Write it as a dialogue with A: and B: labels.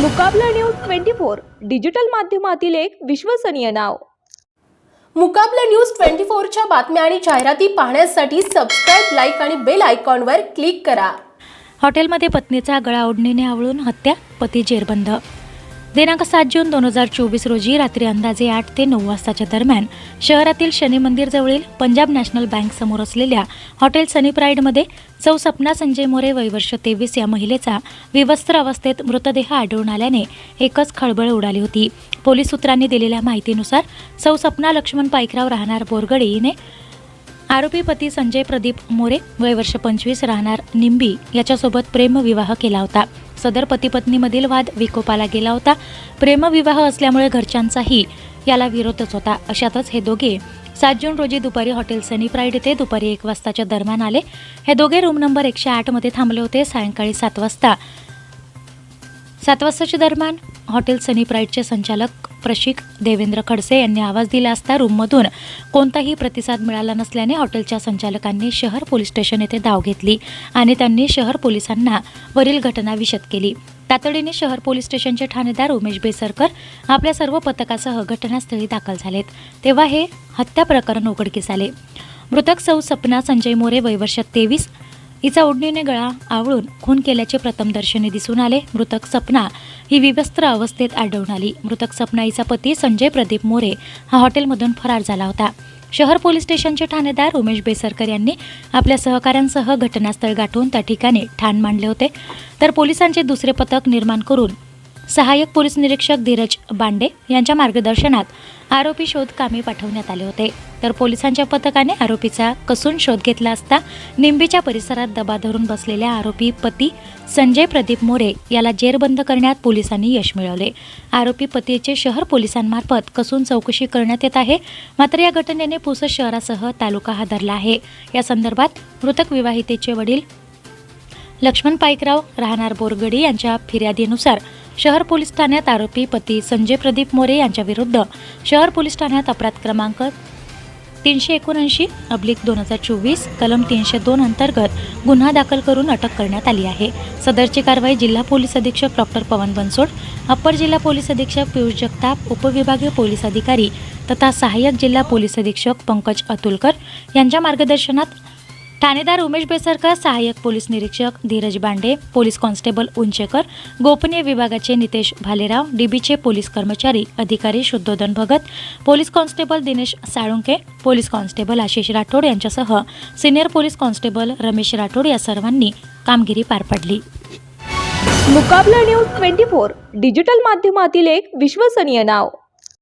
A: Mukabla news twenty four digital माध्यमातील एक विश्वसनीय नाव.
B: मुकाबला न्यूज ट्वेंटी फोरच्या बातम्या आणि जाहिराती पाहण्यासाठी सबस्क्राईब लाईक आणि बेल आयकॉनवर क्लिक करा.
C: हॉटेलमध्ये पत्नीचा गळा ओढणीने आवळून हत्या पती जेरबंद दिनांक सात जून दोन हजार चोवीस रोजी रात्री अंदाजे आठ ते नऊ वाजताच्या दरम्यान शहरातील शनी मंदिर जवळील पंजाब नॅशनल बँक समोर असलेल्या हॉटेल सनी प्राईडमध्ये चौ सपना संजय मोरे वयवर्ष तेवीस या महिलेचा विवस्त्र अवस्थेत मृतदेह आढळून आल्याने एकच खळबळ उडाली होती. पोलीस सूत्रांनी दिलेल्या माहितीनुसार सौ सपना लक्ष्मण पाईकराव राहणार बोरगडे हिने आरोपी पती संजय प्रदीप मोरे वयवर्ष पंचवीस राहणार निंबी याच्यासोबत प्रेमविवाह केला होता. सदर पती पत्नीमधील वाद विकोपाला गेला होता. प्रेमविवाह असल्यामुळे घरच्यांचाही याला विरोधच होता. अशातच हे दोघे सात जून रोजी दुपारी हॉटेल सनी प्राईड येथे दुपारी एक वाजताच्या दरम्यान आले. हे दोघे रूम नंबर एकशे आठमध्ये थांबले होते सायंकाळी सात वाजता. सात वाजताच्या दरम्यान हॉटेल सनी प्राईडचे संचालक प्रशिक देवेंद्र खडसे यांनी आवाज दिला असता रूममधून कोणताही प्रतिसाद मिळाला नसल्याने हॉटेलच्या संचालकांनी शहर पोलीस स्टेशन येथे धाव घेतली आणि त्यांनी शहर पोलिसांना वरील घटना विशद केली. तातडीने शहर पोलीस स्टेशनचे ठाणेदार उमेश बेसरकर आपल्या सर्व पथकासह घटनास्थळी दाखल झालेत. तेव्हा हे हत्या प्रकरण उघडकीस आले. मृतक सौ सपना संजय मोरे वयवर्ष तेवीस हिचा ओढणीने गळा आवळून खून केल्याचे प्रथमदर्शनी दिसून आले. मृतक सपना ही विवस्त्र अवस्थेत आढळून आली. मृतक सपनाईचा पती संजय प्रदीप मोरे हा हॉटेलमधून फरार झाला होता. शहर पोलीस स्टेशनचे ठाणेदार उमेश बेसरकर यांनी आपल्या सहकाऱ्यांसह घटनास्थळ गाठून त्या ठिकाणी ठाण मांडले होते. तर पोलिसांचे दुसरे पथक निर्माण करून सहाय्यक पोलीस निरीक्षक धीरज बांडे यांच्या मार्गदर्शनात आरोपी शोध कामी पाठवण्यात आले होते. तर पोलिसांच्या पथकाने आरोपीचा कसून शोध घेतला असता निंबीच्या परिसरात दबा धरून बसलेल्या आरोपी पती संजय प्रदीप मोरे याला जेरबंद करण्यात पोलिसांनी यश मिळवले. आरोपी पतीचे शहर पोलिसांमार्फत कसून चौकशी करण्यात येत आहे. मात्र या घटनेने पुसद शहरासह तालुका हादरला आहे. या संदर्भात मृतक विवाहितेचे वडील लक्ष्मण पाईकराव राहणार बोरगडी यांच्या फिर्यादीनुसार शहर पोलीस ठाण्यात आरोपी पती संजय प्रदीप मोरे यांच्याविरुद्ध शहर पोलीस ठाण्यात अपराध क्रमांक तीनशे एकोणऐंशी अब्लिक दोन हजार चोवीस कलम तीनशे दोन अंतर्गत गुन्हा दाखल करून अटक करण्यात आली आहे. सदरची कारवाई जिल्हा पोलीस अधीक्षक डॉक्टर पवन बनसोड अप्पर जिल्हा पोलीस अधीक्षक पियुष जगताप उपविभागीय पोलीस अधिकारी तथा सहाय्यक जिल्हा पोलीस अधीक्षक पंकज अतुलकर यांच्या मार्गदर्शनात ठाणेदार उमेश बेसरकर सहाय्यक पोलीस निरीक्षक धीरज बांडे पोलीस कॉन्स्टेबल उंचेकर गोपनीय विभागाचे नितेश भालेराव डीबीचे पोलीस कर्मचारी अधिकारी Shuddhodhan Bhagat police constable Dinesh Salunke police constable Ashish Rathod यांच्यासह senior police constable Ramesh Rathod या सर्वांनी कामगिरी पार पडली.
A: Mukabla news twenty four digital माध्यमातील एक विश्वसनीय नाव.